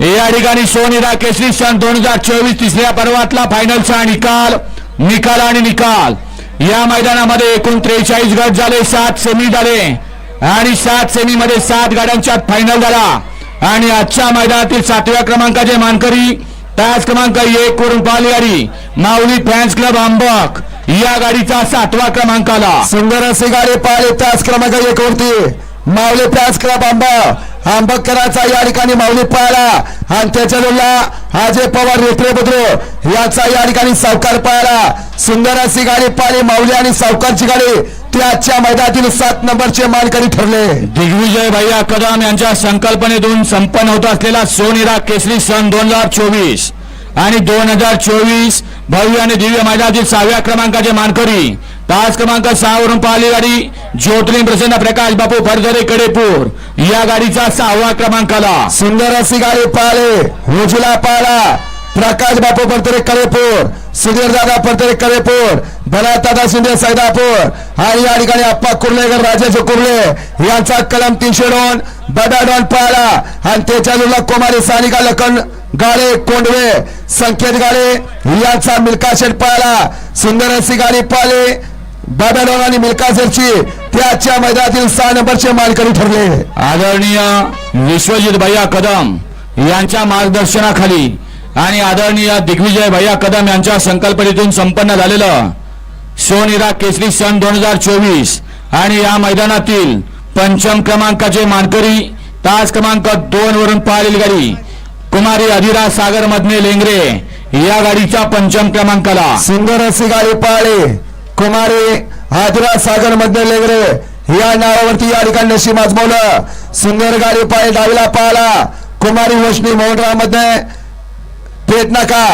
या ठिकाणी सोनी केसरी सन दोन हजार चोवीस तिसऱ्या पर्वातला फायनलचा निकाल निकाल आणि निकाल. या मैदानामध्ये एकूण त्रेचाळीस गट झाले सात सेमी झाले. आणि सात सेमी मध्ये सात गाड्यांच्या फायनल झाला. आणि आजच्या मैदानातील सातव्या क्रमांकाचे मानकरी तास क्रमांक एक वरून पाहिली माऊली फॅन्स क्लब आंबक या गाडीचा सातवा क्रमांक आला. सुंदर असे गाडी पाहिली त्याच क्रमांक एक वरती. माऊली फॅन्स क्लब आंबक. आंबकराचा या ठिकाणी माऊली पाहिला आणि त्याच्या जोडला अजय पवार रेत्रे बुद्रू याचा या ठिकाणी सावकार पाहिला सुंदर अशी गाडी पाहिली माऊली आणि सावकारची गाडी. ती आजच्या मैदानातील सात नंबरचे मानकरी ठरले. दिग्विजय भैया कदम यांच्या संकल्पनेतून संपन्न होत असलेला सोनिरा केसरी सन दोन हजार चोवीस आणि दोन हजार चोवीस भव्य आणि दिव्य मैदानातील सहाव्या क्रमांकाचे मानकरी. तास क्रमांक सहा वरून पाहिली गाडी. ज्योतिरी प्रसन्न प्रकाश बापू फरदरे कडेपूर. या गाडीचा सहावा क्रमांकाला. सुंदर अशी गाडी पाहिले उजला पाहिला प्रकाश बापू परतरे कडेपूर. सुधीर दादा परतरे कडेपूर. भरत दादा शिंदे सैदापूर. आणि या ठिकाणी अप्पा कुर्लेकर राजेश कुर्ले यांचा कलम तीनशे दोन बडा डॉन पाहिला आणि त्याच्या जोडला कुमारी सानिका लखन गाडे कोंडवे संकेत गाडे यांचा मिल्का शेट पाहिला सुंदर अशी गाडी पाहिली बाबा डॉन आणि मिल्का शेटची त्याच्या मैदानातील सहा नंबरचे मालकरी ठरले. आदरणीय विश्वजित भैया कदम यांच्या मार्गदर्शनाखाली आणि आदरणीय दिग्विजय भैया कदम यांच्या संकल्पनेतून संपन्न झालेलं सोनिरा केसरी सन दोन हजार चोवीस आणि या मैदानातील पंचम क्रमांकाचे मानकरी तास क्रमांक दोन वरून पाहिलेली गाडी कुमारी अधिरा सागर मधने लेंगरे या गाडीचा पंचम क्रमांकाला. सुंदर अशी गाडी पाळली. कुमारी हाजरा सागरमध्ये लेगरे या नावावरती या ठिकाणी नशीब आजमवलं. सुंदर गाडी पाळी डावीला पाहिला कुमारी वशनी मोहनरामध्ये पेट नाका.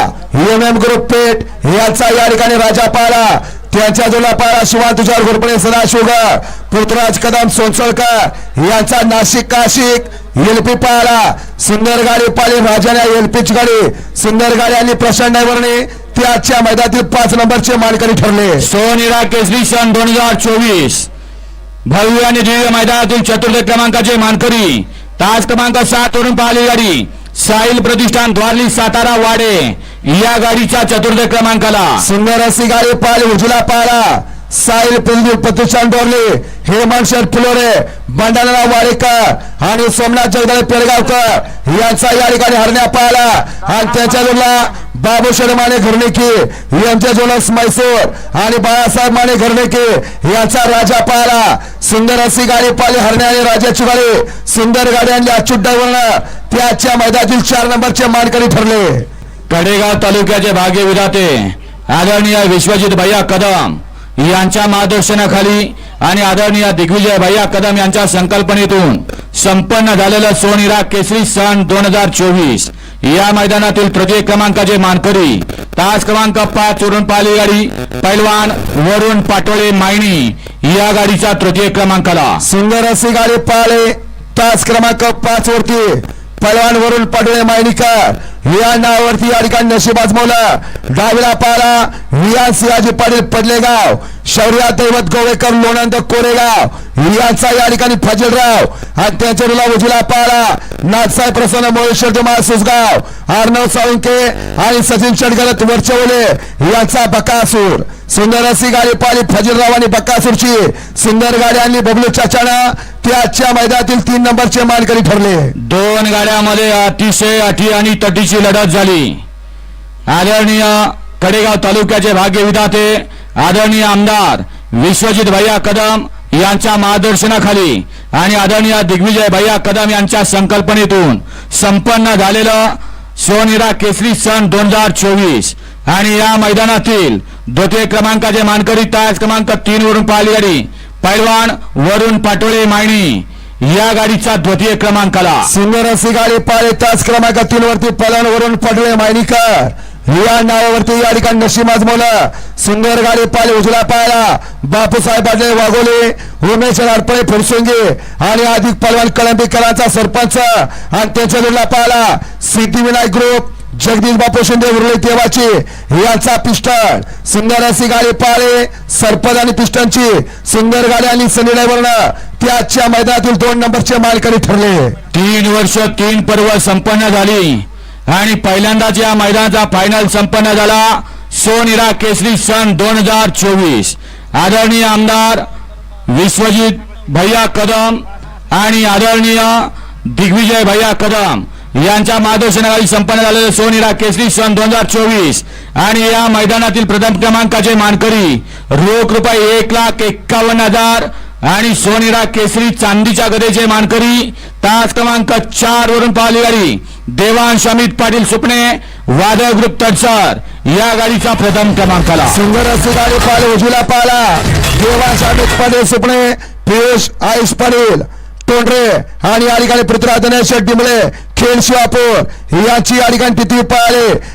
एम एम ग्रुप पेट याचा या ठिकाणी राजा पाहिला. त्यांच्या जोडला पाहिला शिवा तुषार घोरपडे सदाशिवगर पृथ्वीराज कदम सोनसळकर यांचा नाशिक काशिक एलपी पाहिला. सुंदर गाडी पाहिली राजाने एलपीची गाडी. सुंदर गाडी आणि प्रशांत ड्रायव्हरने ते आजच्या मैदानातील पाच नंबरचे मानकरी ठरले. सोनिरा केसरी सन दोन हजार चोवीस. भव्य आणि दिव्य मैदानातील चतुर्थ क्रमांकाचे मानकरी तास क्रमांक सात वरून पाहिली गाडी साहिल प्रतिष्ठान द्वारली सातारा वाडे या गाडीचा चतुर्थ क्रमांकाला. सुंदर अशी गाडी पाहिली उजला पाहिला साहिल पिंजू प्रतिष्ठान डोरले हेमंत शेठ फुलोरे बंडारा वाडेकर आणि सोमनाथ जगदाळे पेडगावकर यांचा या ठिकाणी हरण्या पाहिला आणि त्याच्या जोडला बाबू माने घरणेकी यांच्या जोडस मैसूर आणि बाळासाहेब माने घरणेकी यांचा राजा पाहिला सुंदर अशी गाडी पाहिली हरण्याने आणि राजाची गाडी. सुंदर गाडी आणली अच्युत त्याच्या मैदानातील चार नंबरचे मानकरी ठरले. कडेगाव तालुक्याचे भाग्य विधाते आदरणीय विश्वजित भैया कदम. यांच्या मार्गदर्शनाखाली आणि आदरणीय दिग्विजय भैया कदम यांच्या संकल्पनेतून संपन्न झालेलं सोनिरा केसरी सण दोन हजार चोवीस. या मैदानातील तृतीय क्रमांकाचे मानकरी तास क्रमांक पाच वरून पाली गाडी पैलवान वरुण पाटोळे मायणी या गाडीचा तृतीय क्रमांकाला. सुंदर अशी गाडी पाळे तास क्रमांक पाच वरती. पलवान वरून पाटोळे मायणीकर या नावावरती या ठिकाणी नशीब आजमवलं डावीला पारा रियान सिराजी पाटील पडलेगाव. शौर्या दैवत गोवेकर लोणंद कोरेगाव. यांचा या ठिकाणी फजलराव. आणि त्यांच्या रुला उजला पारा. नाथसाहेब प्रसन्न मोळेश्वर जमा सुसगाव अर्णव साळुंके आणि सचिन चडगरत वरचवले यांचा बकासूर. सुंदर अशी गाडी पाली फजीरराव आणि बक्कासूरची सुंदर गाडी आणली बबलू चाचाना. ते आजच्या मैदानातील तीन नंबरचे मानकरी ठरले. दोन गाड्यामध्ये अतिशय अटी आणि तटीची लढत झाली. आदरणीय कडेगाव तालुक्याचे भाग्य विधाते आदरणीय आमदार विश्वजित भैया कदम यांच्या मार्गदर्शनाखाली आणि आदरणीय दिग्विजय भैया कदम यांच्या संकल्पनेतून संपन्न झालेलं सोनिरा केसरी सन दोन हजार चोवीस आणि या मैदानातील द्वितीय क्रमांकाचे मानकरी तास क्रमांक तीन वरून पाहिली गाडी पैलवान वरुण पाटोळे मायणी या गाडीचा द्वितीय क्रमांकाला. सुंदर अशी गाडी पाळे त्याच क्रमांक तीन वरती पलांवरून वरून पडले मायनीकर. या नावावरती या ठिकाणी नशीब आजमवलं सुंदर गाडी पाले उजला पाहिला बापूसाहेब पाटील वाघोले उमेश अडपळे फुरसुंगे आणि अधिक पलवान कळंबीकरांचा सरपंच. आणि त्याच्या जोडला पाहिला सिद्धिविनायक ग्रुप जगदीश बापू शिंदे उरले तेवाची याचा पिस्टन सुंदर गाडी पाळे. सरपद आणि पिस्टनची सुंदर गाडी आणि सनी वर्ण. त्याच्या मैदानातील दोन नंबरचे मालकरी ठरले. तीन वर्ष तीन पर्व संपन्न झाली. आणि पहिल्यांदाच या मैदानाचा फायनल संपन्न झाला सोनिरा केसरी सन दोन हजार चोवीस. आदरणीय आमदार विश्वजित भैया कदम आणि आदरणीय दिग्विजय भैया कदम. यांच्या मार्गदर्शनाखाली संपन्न झालेलं सोनिरा केसरी सन दोन हजार चोवीस. आणि या मैदानातील प्रथम क्रमांकाचे मानकरी. रोख रुपये एक लाख एक्कावन्न हजार. आणि सोनिरा केसरी चांदीच्या गदेचे मानकरी. तास क्रमांक चार वरून पाहिली गाडी. देवांश अमित पाटील सुपणे वादळ ग्रुप तडसर या गाडीचा प्रथम क्रमांकाला. सुंदर अशी गाडी पाहिले उजवीला पाहिला देवान अमित पाटील सुपणे पियुष आयुष पाटील. तोंडरे आणि या ठिकाणी पृथ्वीराज दिनेश डिंबळे खेळ शिवापूर याची या ठिकाणी तिथी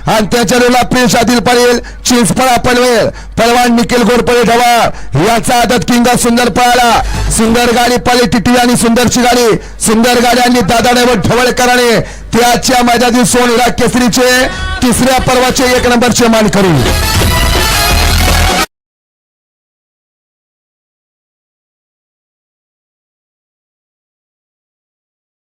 आणि त्याच्या लोला प्रिन्स आदिल पाटील चिंचपळा पनवेल पलवान निखिल गोडपळे ढवाळ याचा आदत किंगा सुंदर पळाला. सुंदर गाडी पाहिली टिटी आणि सुंदरची गाडी. सुंदर गाडी आणि दादा ड्रायव्हर ढवळकराने त्याच्या मैदानातील सोनिरा केसरीचे तिसऱ्या पर्वाचे एक नंबरचे मानकरी